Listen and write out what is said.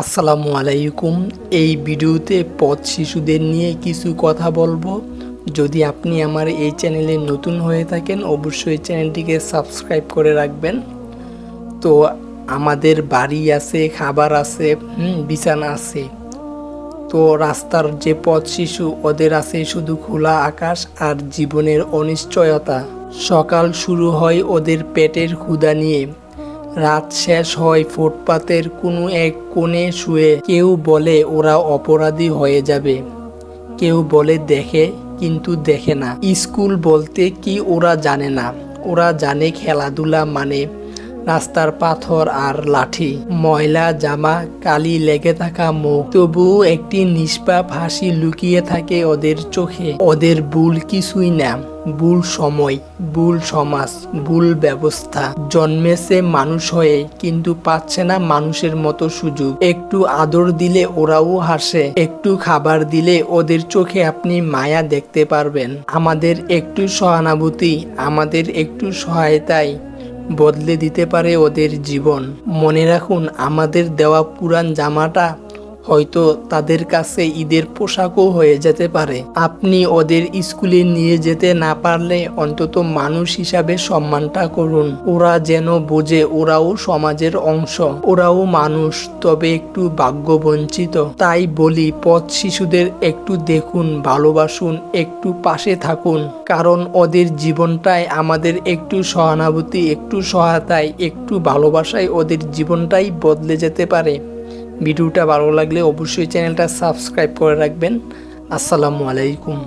আসসালামু আলাইকুম। এই ভিডিওতে পথ শিশুদের নিয়ে কিছু কথা বলব। যদি আপনি আমার এই চ্যানেলে নতুন হয়ে থাকেন, অবশ্যই চ্যানেলটিকে সাবস্ক্রাইব করে রাখবেন। তো আমাদের বাড়ি আছে, খাবার আছে বিছানা আছে। তো রাস্তার যে পথ শিশু, ওদের আছে শুধু খোলা আকাশ আর জীবনের অনিশ্চয়তা। সকাল শুরু হয় ওদের পেটের ক্ষুদা নিয়ে। রাত শেষ হয়, ফুটপাতের কোনো এক কোণে শুয়ে কেউ বলে ওরা অপরাধী হয়ে যাবে। কেউ বলে দেখে, কিন্তু দেখে না। স্কুল বলতে কি ওরা জানে না। ওরা জানে খেলাধুলা মানে রাস্তার পাথর আর লাঠি, ময়লা, জামা, কালি লেগে থাকা মুখ। তবুও একটি নিষ্পাপ হাসি লুকিয়ে থাকে ওদের চোখে। ওদের ভুল কিছুই না, ভুল সময়, ভুল সমাজ, ভুল ব্যবস্থা। জন্মেছে মানুষ হয়ে, কিন্তু পাচ্ছে না মানুষের মতো সুযোগ। একটু আদর দিলে ওরাও হাসে, একটু খাবার দিলে ওদের চোখে আপনি মায়া দেখতে পারবেন। আমাদের একটু সহানুভূতি, আমাদের একটু সহায়তায় বদলে দিতে পারে ওদের জীবন। মনে রাখুন আমাদের দেওয়া পুরান জামাটা হয়তো তাদের কাছে ঈদের পোশাকও হয়ে যেতে পারে। আপনি ওদের স্কুলে নিয়ে যেতে না পারলে অন্তত মানুষ হিসাবে সম্মানটা করুন। ওরা যেন বোঝে ওরাও সমাজের অংশ। ওরাও মানুষ, তবে একটু ভাগ্যবঞ্চিত। তাই বলি, পথ শিশুদের একটু দেখুন, ভালোবাসুন, একটু পাশে থাকুন। কারণ ওদের জীবনটাই আমাদের একটু সহানুভূতি, একটু সহায়তায়, একটু ভালোবাসায় ওদের জীবনটাই বদলে যেতে পারে। ভিডিওটা ভালো লাগলে অবশ্যই চ্যানেলটা সাবস্ক্রাইব করে রাখবেন। আসসালামু আলাইকুম।